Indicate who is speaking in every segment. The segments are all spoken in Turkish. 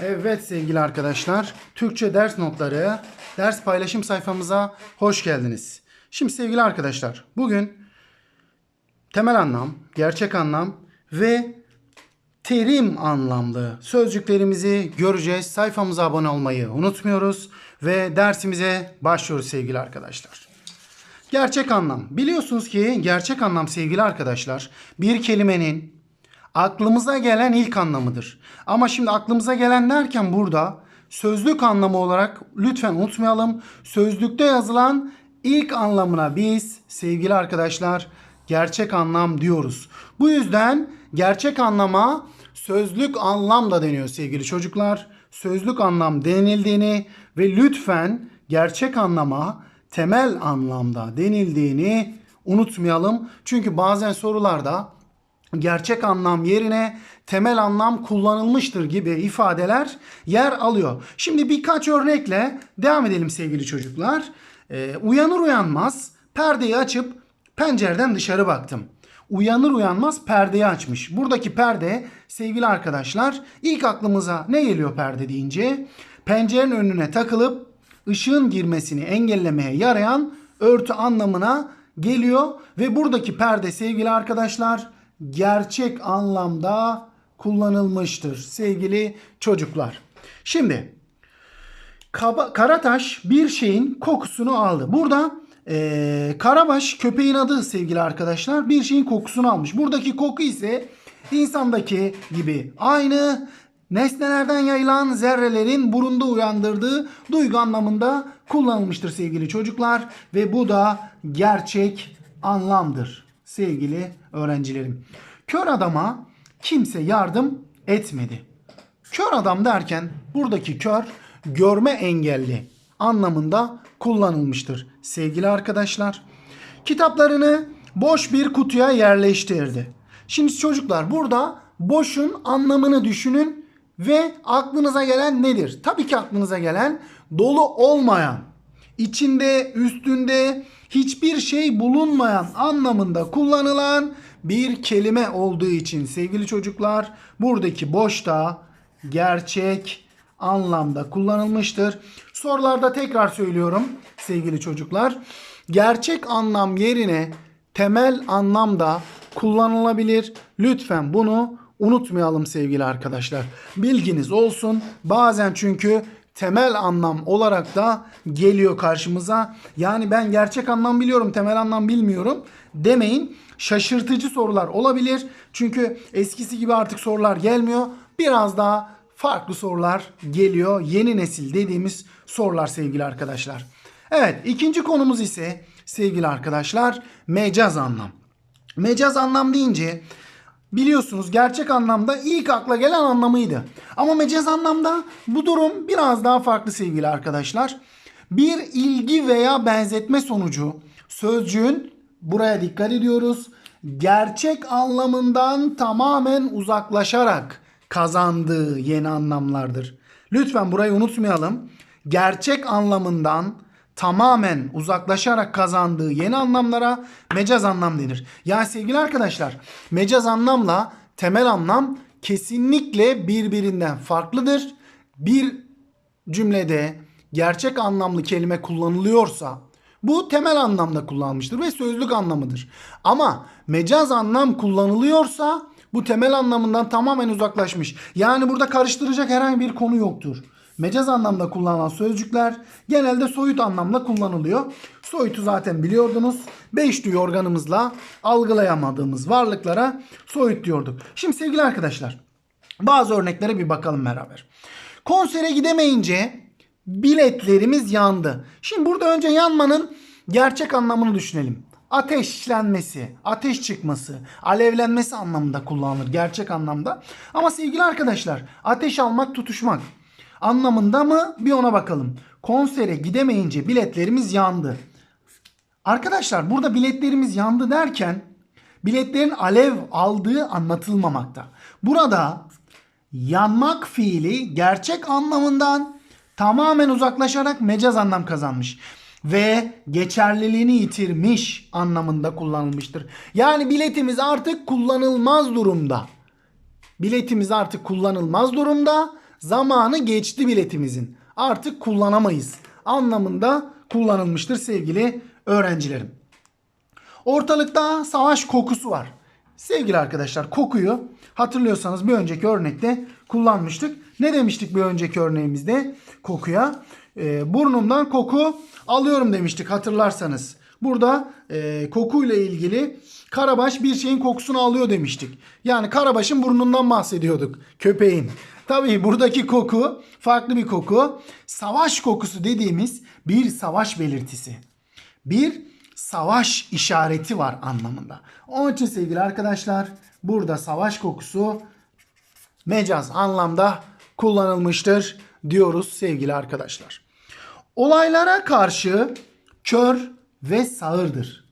Speaker 1: Evet sevgili arkadaşlar, Türkçe ders notları ders paylaşım sayfamıza hoş geldiniz. Şimdi sevgili arkadaşlar, bugün temel anlam, gerçek anlam ve terim anlamlı sözcüklerimizi göreceğiz. Sayfamıza abone olmayı unutmuyoruz ve dersimize başlıyoruz sevgili arkadaşlar. Gerçek anlam. Biliyorsunuz ki gerçek anlam sevgili arkadaşlar bir kelimenin aklımıza gelen ilk anlamıdır. Ama şimdi aklımıza gelen derken burada sözlük anlamı olarak lütfen unutmayalım. Sözlükte yazılan ilk anlamına biz sevgili arkadaşlar gerçek anlam diyoruz. Bu yüzden gerçek anlama sözlük anlam da deniyor sevgili çocuklar. Sözlük anlam denildiğini ve lütfen gerçek anlama temel anlamda denildiğini unutmayalım. Çünkü bazen sorularda gerçek anlam yerine temel anlam kullanılmıştır gibi ifadeler yer alıyor. Şimdi birkaç örnekle devam edelim sevgili çocuklar. Ee, uyanır uyanmaz perdeyi açıp pencereden dışarı baktım. Uyanır uyanmaz perdeyi açmış. Buradaki perde sevgili arkadaşlar ilk aklımıza ne geliyor perde deyince? Pencerenin önüne takılıp ışığın girmesini engellemeye yarayan örtü anlamına geliyor ve buradaki perde sevgili arkadaşlar gerçek anlamda kullanılmıştır sevgili çocuklar. Şimdi Kaba, Karataş bir şeyin kokusunu aldı. Burada eee, Karabaş köpeğin adı sevgili arkadaşlar bir şeyin kokusunu almış. Buradaki koku ise insandaki gibi aynı nesnelerden yayılan zerrelerin burunda uyandırdığı duygu anlamında kullanılmıştır sevgili çocuklar. Ve bu da gerçek anlamdır sevgili öğrencilerim. Kör adama kimse yardım etmedi. Kör adam derken buradaki kör görme engelli anlamında kullanılmıştır sevgili arkadaşlar. Kitaplarını boş bir kutuya yerleştirdi. Şimdi çocuklar burada boşun anlamını düşünün ve aklınıza gelen nedir? Tabii ki aklınıza gelen dolu olmayan, içinde, üstünde hiçbir şey bulunmayan anlamında kullanılan bir kelime olduğu için sevgili çocuklar buradaki boş da gerçek anlamda kullanılmıştır. Sorularda tekrar söylüyorum sevgili çocuklar. Gerçek anlam yerine temel anlamda kullanılabilir. Lütfen bunu unutmayalım sevgili arkadaşlar. Bilginiz olsun. Bazen çünkü temel anlam olarak da geliyor karşımıza. Yani ben gerçek anlam biliyorum, temel anlam bilmiyorum demeyin. Şaşırtıcı sorular olabilir. Çünkü eskisi gibi artık sorular gelmiyor. Biraz daha farklı sorular geliyor. Yeni nesil dediğimiz sorular sevgili arkadaşlar. Evet, ikinci konumuz ise sevgili arkadaşlar mecaz anlam. Mecaz anlam deyince biliyorsunuz gerçek anlamda ilk akla gelen anlamıydı. Ama mecaz anlamda bu durum biraz daha farklı sevgili arkadaşlar. Bir ilgi veya benzetme sonucu sözcüğün buraya dikkat ediyoruz. Gerçek anlamından tamamen uzaklaşarak kazandığı yeni anlamlardır. Lütfen burayı unutmayalım. Gerçek anlamından tamamen uzaklaşarak kazandığı yeni anlamlara mecaz anlam denir. Yani sevgili arkadaşlar mecaz anlamla temel anlam kesinlikle birbirinden farklıdır. Bir cümlede gerçek anlamlı kelime kullanılıyorsa bu temel anlamda kullanılmıştır ve sözlük anlamıdır. Ama mecaz anlam kullanılıyorsa bu temel anlamından tamamen uzaklaşmış. Yani burada karıştıracak herhangi bir konu yoktur. Mecaz anlamda kullanılan sözcükler genelde soyut anlamda kullanılıyor. Soyutu zaten biliyordunuz. Beş duyu organımızla algılayamadığımız varlıklara soyut diyorduk. Şimdi sevgili arkadaşlar bazı örneklere bir bakalım beraber. Konsere gidemeyince biletlerimiz yandı. Şimdi burada önce yanmanın gerçek anlamını düşünelim. Ateşlenmesi, ateş çıkması, alevlenmesi anlamında kullanılır gerçek anlamda. Ama sevgili arkadaşlar ateş almak, tutuşmak anlamında mı bir ona bakalım. Konsere gidemeyince biletlerimiz yandı. Arkadaşlar burada biletlerimiz yandı derken biletlerin alev aldığı anlatılmamakta. Burada yanmak fiili gerçek anlamından tamamen uzaklaşarak mecaz anlam kazanmış ve geçerliliğini yitirmiş anlamında kullanılmıştır. Yani biletimiz artık kullanılmaz durumda. Biletimiz artık kullanılmaz durumda. Zamanı geçti biletimizin. Artık kullanamayız anlamında kullanılmıştır sevgili öğrencilerim. Ortalıkta savaş kokusu var. Sevgili arkadaşlar kokuyu hatırlıyorsanız bir önceki örnekte kullanmıştık. Ne demiştik bir önceki örneğimizde kokuya? Ee, burnumdan koku alıyorum demiştik hatırlarsanız. Burada e, kokuyla ilgili Karabaş bir şeyin kokusunu alıyor demiştik. Yani Karabaş'ın burnundan bahsediyorduk. Köpeğin. Tabii buradaki koku farklı bir koku. Savaş kokusu dediğimiz bir savaş belirtisi. Bir savaş işareti var anlamında. Onun için sevgili arkadaşlar burada savaş kokusu mecaz anlamda kullanılmıştır diyoruz sevgili arkadaşlar. Olaylara karşı kör ve sağırdır.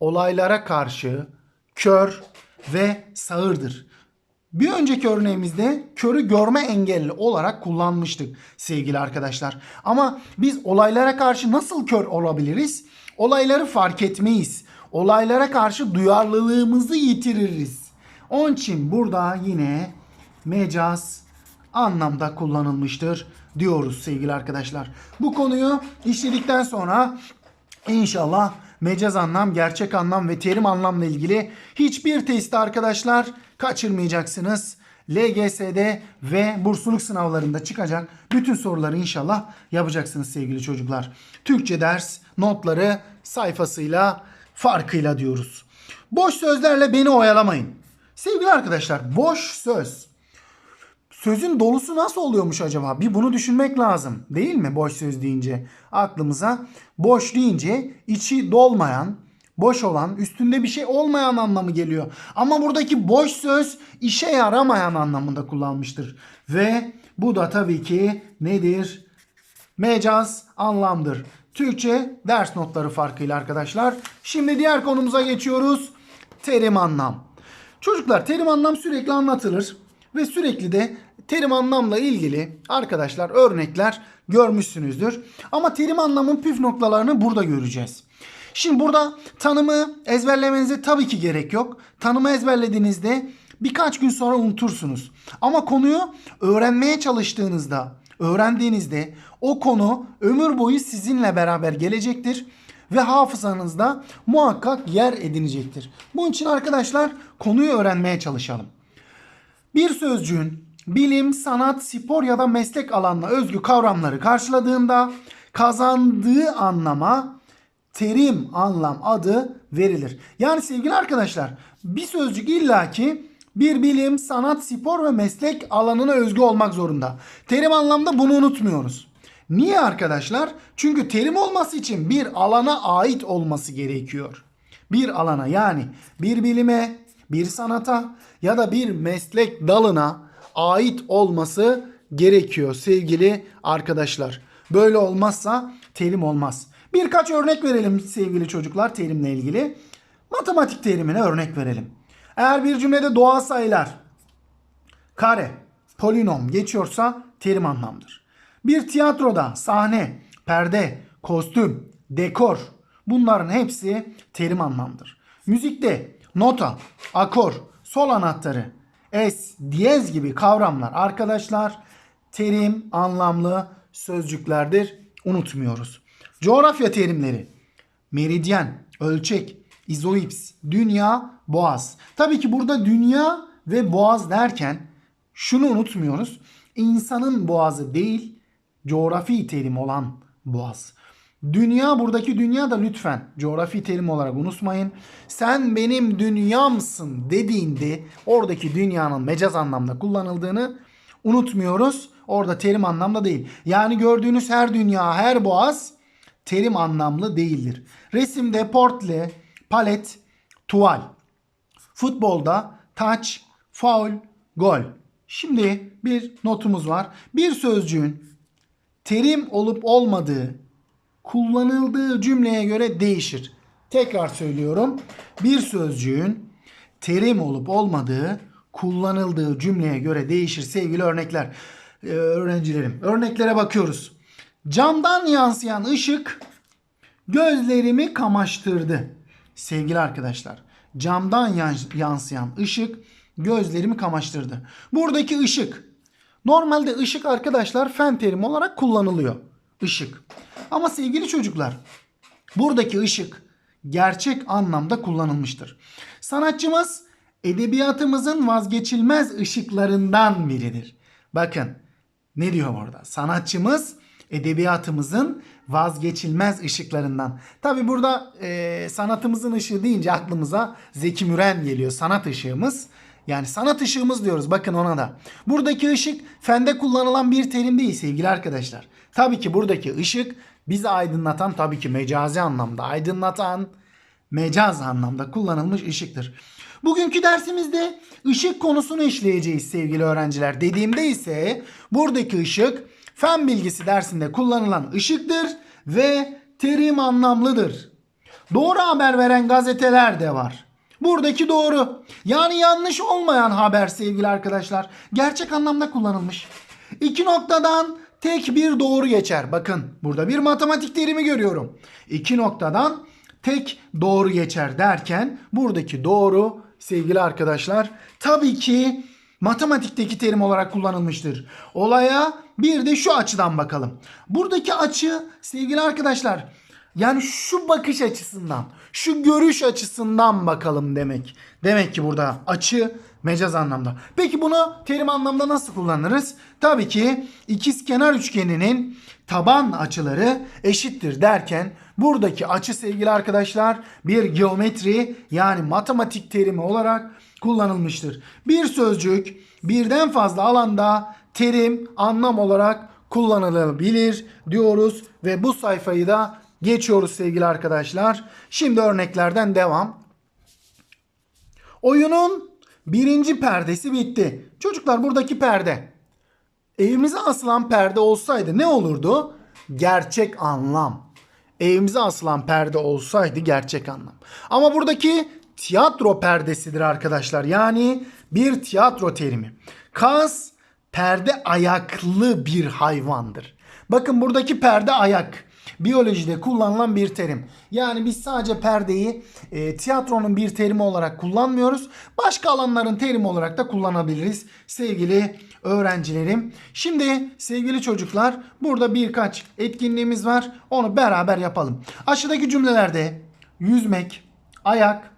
Speaker 1: Olaylara karşı kör ve sağırdır. Bir önceki örneğimizde körü görme engelli olarak kullanmıştık sevgili arkadaşlar. Ama biz olaylara karşı nasıl kör olabiliriz? Olayları fark etmeyiz. Olaylara karşı duyarlılığımızı yitiririz. Onun için burada yine mecaz anlamda kullanılmıştır diyoruz sevgili arkadaşlar. Bu konuyu işledikten sonra inşallah mecaz anlam, gerçek anlam ve terim anlamla ilgili hiçbir testi arkadaşlar kaçırmayacaksınız. LGS'de ve bursluluk sınavlarında çıkacak bütün soruları inşallah yapacaksınız sevgili çocuklar. Türkçe ders notları sayfasıyla farkıyla diyoruz. Boş sözlerle beni oyalamayın. Sevgili arkadaşlar boş söz. Sözün dolusu nasıl oluyormuş acaba? Bir bunu düşünmek lazım. Değil mi boş söz deyince? Aklımıza boş deyince içi dolmayan, boş olan, üstünde bir şey olmayan anlamı geliyor. Ama buradaki boş söz işe yaramayan anlamında kullanmıştır. Ve bu da tabii ki nedir? Mecaz anlamdır. Türkçe ders notları farkıyla arkadaşlar. Şimdi diğer konumuza geçiyoruz. Terim anlam. Çocuklar terim anlam sürekli anlatılır ve sürekli de terim anlamla ilgili arkadaşlar örnekler görmüşsünüzdür. Ama terim anlamın püf noktalarını burada göreceğiz. Şimdi burada tanımı ezberlemenize tabii ki gerek yok. Tanımı ezberlediğinizde birkaç gün sonra unutursunuz. Ama konuyu öğrenmeye çalıştığınızda, öğrendiğinizde o konu ömür boyu sizinle beraber gelecektir ve hafızanızda muhakkak yer edinecektir. Bunun için arkadaşlar konuyu öğrenmeye çalışalım. Bir sözcüğün bilim, sanat, spor ya da meslek alanına özgü kavramları karşıladığında kazandığı anlama terim anlam adı verilir. Yani sevgili arkadaşlar bir sözcük illaki bir bilim, sanat, spor ve meslek alanına özgü olmak zorunda. Terim anlamda bunu unutmuyoruz. Niye arkadaşlar? Çünkü terim olması için bir alana ait olması gerekiyor. Bir alana yani bir bilime, bir sanata ya da bir meslek dalına ait olması gerekiyor sevgili arkadaşlar. Böyle olmazsa terim olmaz. Birkaç örnek verelim sevgili çocuklar terimle ilgili. Matematik terimine örnek verelim. Eğer bir cümlede doğal sayılar, kare, polinom geçiyorsa terim anlamdır. Bir tiyatroda sahne, perde, kostüm, dekor bunların hepsi terim anlamdır. Müzikte nota, akor, sol anahtarı, es, diyez gibi kavramlar arkadaşlar terim anlamlı sözcüklerdir. Unutmuyoruz. Coğrafya terimleri. Meridyen, ölçek, izoips, dünya, boğaz. Tabii ki burada dünya ve boğaz derken şunu unutmuyoruz. İnsanın boğazı değil, coğrafi terim olan boğaz. Dünya buradaki dünya da lütfen coğrafi terim olarak unutmayın. Sen benim dünyamsın dediğinde oradaki dünyanın mecaz anlamda kullanıldığını unutmuyoruz. Orada terim anlamda değil. Yani gördüğünüz her dünya, her boğaz terim anlamlı değildir. Resimde portle, palet, tuval. Futbolda taç, faul, gol. Şimdi bir notumuz var. Bir sözcüğün terim olup olmadığı kullanıldığı cümleye göre değişir. Tekrar söylüyorum. Bir sözcüğün terim olup olmadığı kullanıldığı cümleye göre değişir sevgili örnekler. Ee, öğrencilerim. Örneklere bakıyoruz. Camdan yansıyan ışık gözlerimi kamaştırdı. Sevgili arkadaşlar, camdan yansıyan ışık gözlerimi kamaştırdı. Buradaki ışık Normalde ışık arkadaşlar fen terimi olarak kullanılıyor. Işık. Ama sevgili çocuklar buradaki ışık gerçek anlamda kullanılmıştır. Sanatçımız edebiyatımızın vazgeçilmez ışıklarından biridir. Bakın ne diyor burada? Sanatçımız edebiyatımızın vazgeçilmez ışıklarından. Tabi burada e, sanatımızın ışığı deyince aklımıza Zeki Müren geliyor. Sanat ışığımız. Yani sanat ışığımız diyoruz bakın ona da. Buradaki ışık fende kullanılan bir terim değil sevgili arkadaşlar. Tabii ki buradaki ışık bizi aydınlatan tabii ki mecazi anlamda aydınlatan mecaz anlamda kullanılmış ışıktır. Bugünkü dersimizde ışık konusunu işleyeceğiz sevgili öğrenciler. Dediğimde ise buradaki ışık fen bilgisi dersinde kullanılan ışıktır ve terim anlamlıdır. Doğru haber veren gazeteler de var. Buradaki doğru. Yani yanlış olmayan haber sevgili arkadaşlar. Gerçek anlamda kullanılmış. İki noktadan tek bir doğru geçer. Bakın burada bir matematik terimi görüyorum. İki noktadan tek doğru geçer derken buradaki doğru sevgili arkadaşlar tabii ki matematikteki terim olarak kullanılmıştır. Olaya bir de şu açıdan bakalım. Buradaki açı sevgili arkadaşlar yani şu bakış açısından, şu görüş açısından bakalım demek. Demek ki burada açı mecaz anlamda. Peki bunu terim anlamda nasıl kullanırız? Tabii ki ikizkenar üçgeninin taban açıları eşittir derken buradaki açı sevgili arkadaşlar bir geometri yani matematik terimi olarak kullanılmıştır. Bir sözcük birden fazla alanda terim anlam olarak kullanılabilir diyoruz ve bu sayfayı da geçiyoruz sevgili arkadaşlar. Şimdi örneklerden devam. Oyunun birinci perdesi bitti. Çocuklar buradaki perde. Evimize asılan perde olsaydı ne olurdu? Gerçek anlam. Evimize asılan perde olsaydı gerçek anlam. Ama buradaki tiyatro perdesidir arkadaşlar. Yani bir tiyatro terimi. Kaz perde ayaklı bir hayvandır. Bakın buradaki perde ayak. Biyolojide kullanılan bir terim. Yani biz sadece perdeyi e, tiyatronun bir terimi olarak kullanmıyoruz. Başka alanların terimi olarak da kullanabiliriz sevgili öğrencilerim. Şimdi sevgili çocuklar burada birkaç etkinliğimiz var. Onu beraber yapalım. Aşağıdaki cümlelerde yüzmek, ayak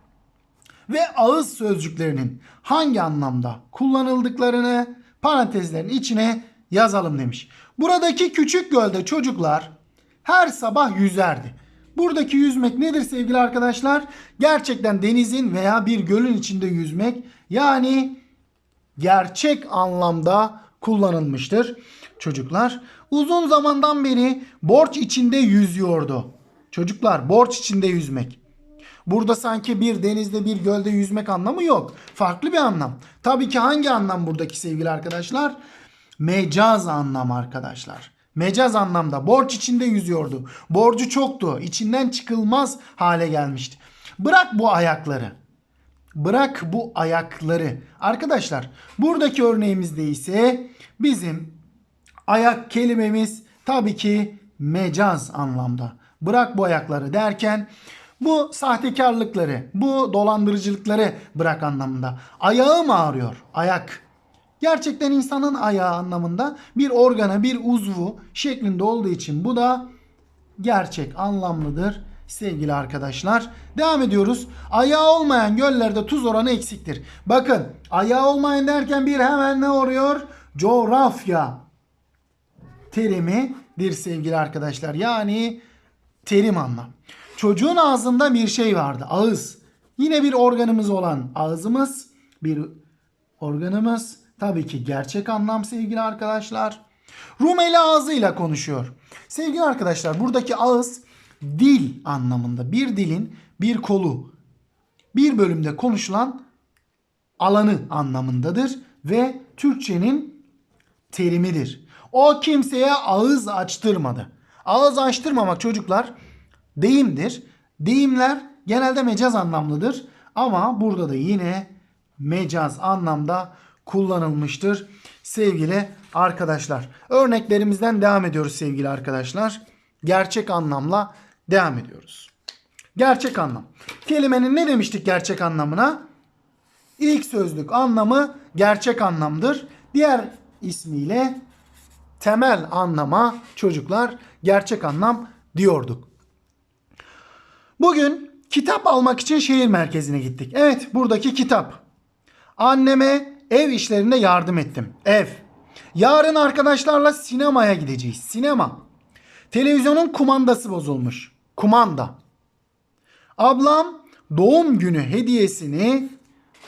Speaker 1: ve ağız sözcüklerinin hangi anlamda kullanıldıklarını parantezlerin içine yazalım demiş. Buradaki küçük gölde çocuklar her sabah yüzerdi. Buradaki yüzmek nedir sevgili arkadaşlar? Gerçekten denizin veya bir gölün içinde yüzmek yani gerçek anlamda kullanılmıştır. Çocuklar uzun zamandan beri borç içinde yüzüyordu. Çocuklar borç içinde yüzmek. Burada sanki bir denizde bir gölde yüzmek anlamı yok. Farklı bir anlam. Tabii ki hangi anlam buradaki sevgili arkadaşlar? Mecaz anlam arkadaşlar. Mecaz anlamda borç içinde yüzüyordu. Borcu çoktu. İçinden çıkılmaz hale gelmişti. Bırak bu ayakları. Bırak bu ayakları. Arkadaşlar buradaki örneğimizde ise bizim ayak kelimemiz tabii ki mecaz anlamda. Bırak bu ayakları derken bu sahtekarlıkları, bu dolandırıcılıkları bırak anlamında. Ayağım ağrıyor. Ayak. Gerçekten insanın ayağı anlamında bir organa, bir uzvu şeklinde olduğu için bu da gerçek anlamlıdır sevgili arkadaşlar. Devam ediyoruz. Ayağı olmayan göllerde tuz oranı eksiktir. Bakın ayağı olmayan derken bir hemen ne oluyor? Coğrafya terimidir sevgili arkadaşlar. Yani terim anlam. Çocuğun ağzında bir şey vardı. Ağız. Yine bir organımız olan ağzımız bir organımız. Tabii ki gerçek anlam sevgili arkadaşlar. Rumeli ağzıyla konuşuyor. Sevgili arkadaşlar buradaki ağız dil anlamında. Bir dilin bir kolu. Bir bölümde konuşulan alanı anlamındadır ve Türkçenin terimidir. O kimseye ağız açtırmadı. Ağız açtırmamak çocuklar deyimdir. Deyimler genelde mecaz anlamlıdır ama burada da yine mecaz anlamda kullanılmıştır sevgili arkadaşlar. Örneklerimizden devam ediyoruz sevgili arkadaşlar. Gerçek anlamla devam ediyoruz. Gerçek anlam. Kelimenin ne demiştik gerçek anlamına? İlk sözlük anlamı gerçek anlamdır. Diğer ismiyle temel anlama çocuklar gerçek anlam diyorduk. Bugün kitap almak için şehir merkezine gittik. Evet buradaki kitap. Anneme ev işlerinde yardım ettim. Ev. Yarın arkadaşlarla sinemaya gideceğiz. Sinema. Televizyonun kumandası bozulmuş. Kumanda. Ablam doğum günü hediyesini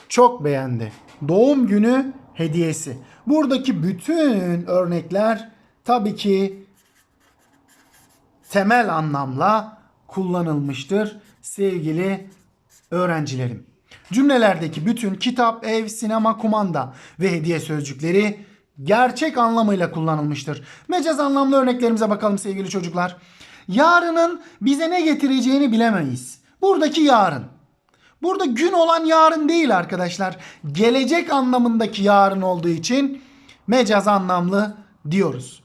Speaker 1: çok beğendi. Doğum günü hediyesi. Buradaki bütün örnekler tabii ki temel anlamla kullanılmıştır sevgili öğrencilerim. Cümlelerdeki bütün kitap, ev, sinema, kumanda ve hediye sözcükleri gerçek anlamıyla kullanılmıştır. Mecaz anlamlı örneklerimize bakalım sevgili çocuklar. Yarının bize ne getireceğini bilemeyiz. Buradaki yarın. Burada gün olan yarın değil arkadaşlar. Gelecek anlamındaki yarın olduğu için mecaz anlamlı diyoruz.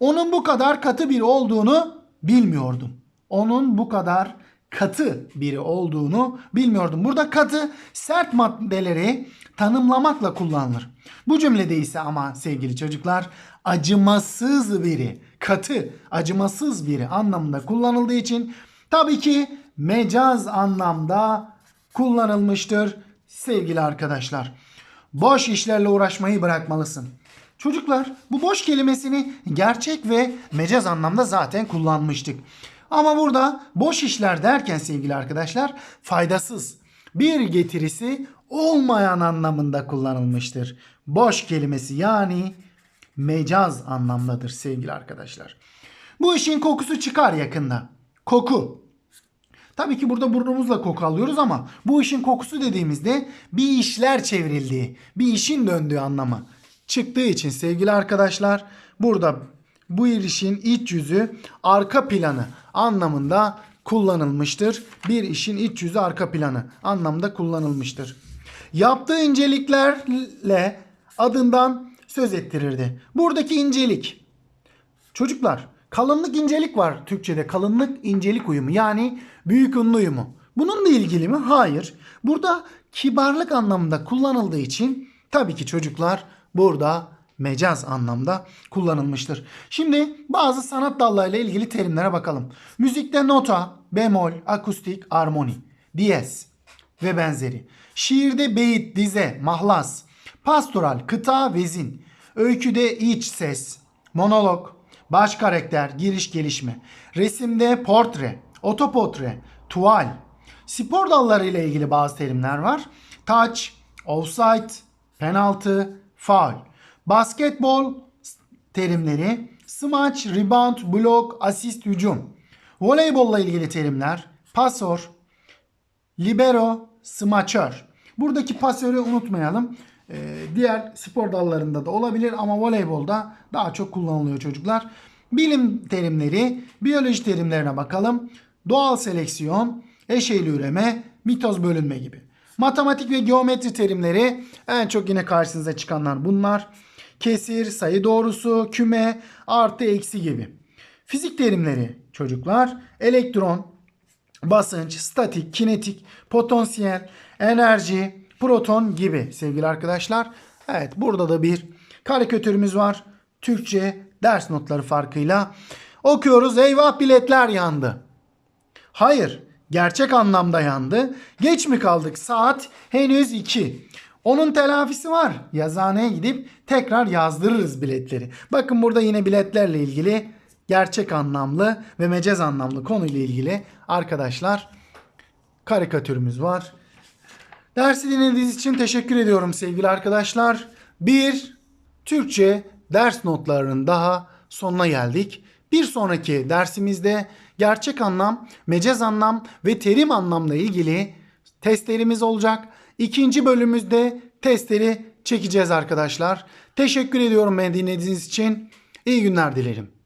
Speaker 1: Onun bu kadar katı biri olduğunu bilmiyordum. Onun bu kadar katı biri olduğunu bilmiyordum. Burada katı sert maddeleri tanımlamakla kullanılır. Bu cümlede ise ama sevgili çocuklar acımasız biri, katı, acımasız biri anlamında kullanıldığı için tabii ki mecaz anlamda kullanılmıştır sevgili arkadaşlar. Boş işlerle uğraşmayı bırakmalısın. Çocuklar bu boş kelimesini gerçek ve mecaz anlamda zaten kullanmıştık. Ama burada boş işler derken sevgili arkadaşlar faydasız bir getirisi olmayan anlamında kullanılmıştır. Boş kelimesi yani mecaz anlamdadır sevgili arkadaşlar. Bu işin kokusu çıkar yakında. Koku. Tabii ki burada burnumuzla koku alıyoruz ama bu işin kokusu dediğimizde bir işler çevrildiği, bir işin döndüğü anlamı çıktığı için sevgili arkadaşlar burada bu işin iç yüzü arka planı anlamında kullanılmıştır. Bir işin iç yüzü arka planı anlamda kullanılmıştır. Yaptığı inceliklerle adından söz ettirirdi. Buradaki incelik Çocuklar kalınlık incelik var Türkçe'de. Kalınlık incelik uyumu yani büyük ünlü uyumu. Bununla ilgili mi? Hayır. Burada kibarlık anlamında kullanıldığı için tabii ki çocuklar burada mecaz anlamda kullanılmıştır. Şimdi bazı sanat dallarıyla ilgili terimlere bakalım. Müzikte nota, bemol, akustik, armoni, diyez ve benzeri. Şiirde beyit, dize, mahlas, pastoral, kıta, vezin. Öyküde iç ses, monolog, baş karakter, giriş gelişme. Resimde portre, otoportre, tuval. Spor dalları ile ilgili bazı terimler var. Touch, offside, penaltı, faul. Basketbol terimleri smaç, rebound, blok, asist, hücum. Voleybolla ilgili terimler pasör, libero, smaçör. Buradaki pasörü unutmayalım. Ee, diğer spor dallarında da olabilir ama voleybolda daha çok kullanılıyor çocuklar. Bilim terimleri, biyoloji terimlerine bakalım. Doğal seleksiyon, eşeğli üreme, mitoz bölünme gibi. Matematik ve geometri terimleri en çok yine karşınıza çıkanlar bunlar. Kesir, sayı doğrusu, küme, artı, eksi gibi. Fizik terimleri çocuklar elektron, basınç, statik, kinetik, potansiyel, enerji, proton gibi sevgili arkadaşlar. Evet burada da bir karikatürümüz var. Türkçe ders notları farkıyla okuyoruz. Eyvah biletler yandı. Hayır gerçek anlamda yandı. Geç mi kaldık? Saat henüz 2. Onun telafisi var. Yazıhaneye gidip tekrar yazdırırız biletleri. Bakın burada yine biletlerle ilgili gerçek anlamlı ve mecaz anlamlı konuyla ilgili arkadaşlar karikatürümüz var. Dersi dinlediğiniz için teşekkür ediyorum sevgili arkadaşlar. Bir Türkçe ders notlarının daha sonuna geldik. Bir sonraki dersimizde gerçek anlam, mecaz anlam ve terim anlamla ilgili testlerimiz olacak. İkinci bölümümüzde testleri çekeceğiz arkadaşlar. Teşekkür ediyorum beni dinlediğiniz için. İyi günler dilerim.